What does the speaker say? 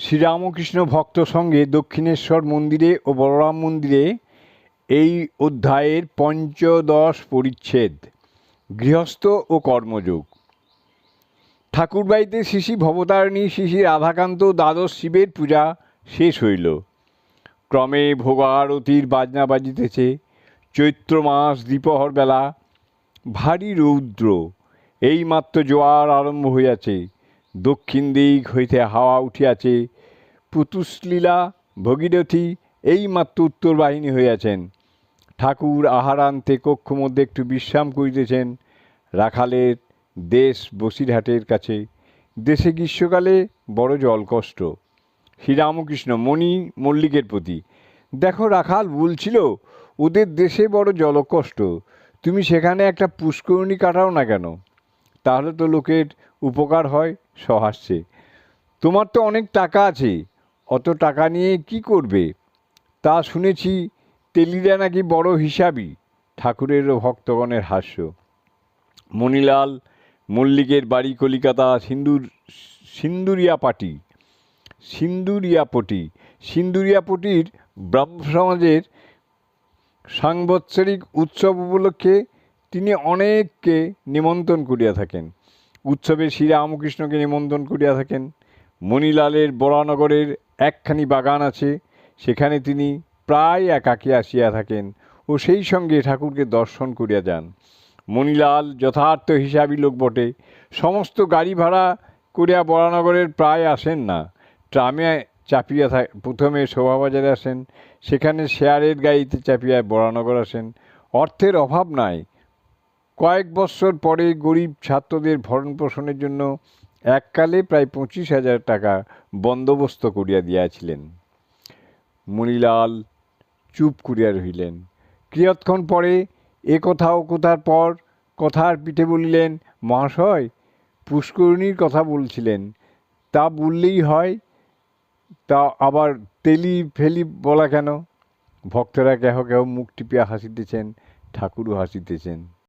শ্রীরামকৃষ্ণ ভক্ত সঙ্গে দক্ষিণেশ্বর মন্দিরে ও বলরাম মন্দিরে এই অধ্যায়ের পঞ্চদশ পরিচ্ছেদ, গৃহস্থ ও কর্মযোগ। ঠাকুরবাড়িতে শিশি ভবতারিণী শিশি রাধাকান্ত দ্বাদশ শিবের পূজা শেষ হইল। ক্রমে ভোগারতির বাজনা বাজিতেছে। চৈত্র মাস দ্বিপহর বেলা। ভারী রৌদ্র। এইমাত্র জোয়ার আরম্ভ হইয়াছে। দক্ষিণ দিক হইতে হাওয়া উঠিয়াছে পুতুসলীলা ভগীরথী এইমাত্র উত্তর বাহিনী হইয়াছেন। ঠাকুর আহার আহারান্তে কক্ষ মধ্যে একটু বিশ্রাম করিতেছেন। রাখালের দেশ বসিরহাটের কাছে। দেশে গ্রীষ্মকালে বড় জলকষ্ট শ্রীরামকৃষ্ণ, মণি মল্লিকের প্রতি, দেখো রাখাল বলছিল ওদের দেশে বড় জলকষ্ট তুমি সেখানে একটা পুষ্করণী কাটাও না কেন? তাহলে তো লোকের উপকার হয়। সহাস্যে। তোমার তো অনেক টাকা আছে, অত টাকা নিয়ে কি করবে? তা শুনেছি তেলিরা নাকি বড় হিসাবই ঠাকুরেরও ভক্তগণের হাস্য। মণিলাল মল্লিকের বাড়ি কলিকাতা, সিন্দুর, সিন্দুরিয়াপাটি, সিন্দুরিয়াপটি, সিন্দুরিয়াপটির ব্রাহ্ম সমাজের সাংবৎসরিক উৎসব উপলক্ষে তিনি অনেককে নিমন্ত্রণ করিয়া থাকেন। উৎসবে শ্রীরামকৃষ্ণকে নিমন্ত্রণ করিয়া থাকেন। মণিলালের বরানগরের একখানি বাগান আছে, সেখানে তিনি প্রায় একাকী আসিয়া থাকেন ও সেই সঙ্গে ঠাকুরকে দর্শন করিয়া যান। মণিলাল যথার্থ হিসাবী লোক বটে। সমস্ত গাড়ি ভাড়া করিয়া বরানগরের প্রায় আসেন না। ট্রামে চাপিয়া থাক প্রথমে শোভাবাজারে আসেন, সেখানে শেয়ারের গাড়িতে চাপিয়া বরানগর আসেন। অর্থের অভাব নাই। কয়েক বৎসর পরে গরিব ছাত্রদের ভরণ পোষণের জন্য এককালে প্রায় পঁচিশ হাজার টাকা বন্দোবস্ত করিয়া দিয়াছিলেন। মণিলাল চুপ করিয়া রহিলেন। কিয়ৎক্ষণ পরে এ কথা ও কথার পর কথার পিঠে বলিলেন, মহাশয়, পুষ্করিণীর কথা বলছিলেন। তা বললেই হয়, তা আবার তেলি ফেলি বলা কেন? ভক্তরা কেহ কেহ মুখ টিপিয়া হাসিতেছেন, ঠাকুরও হাসিতেছেন।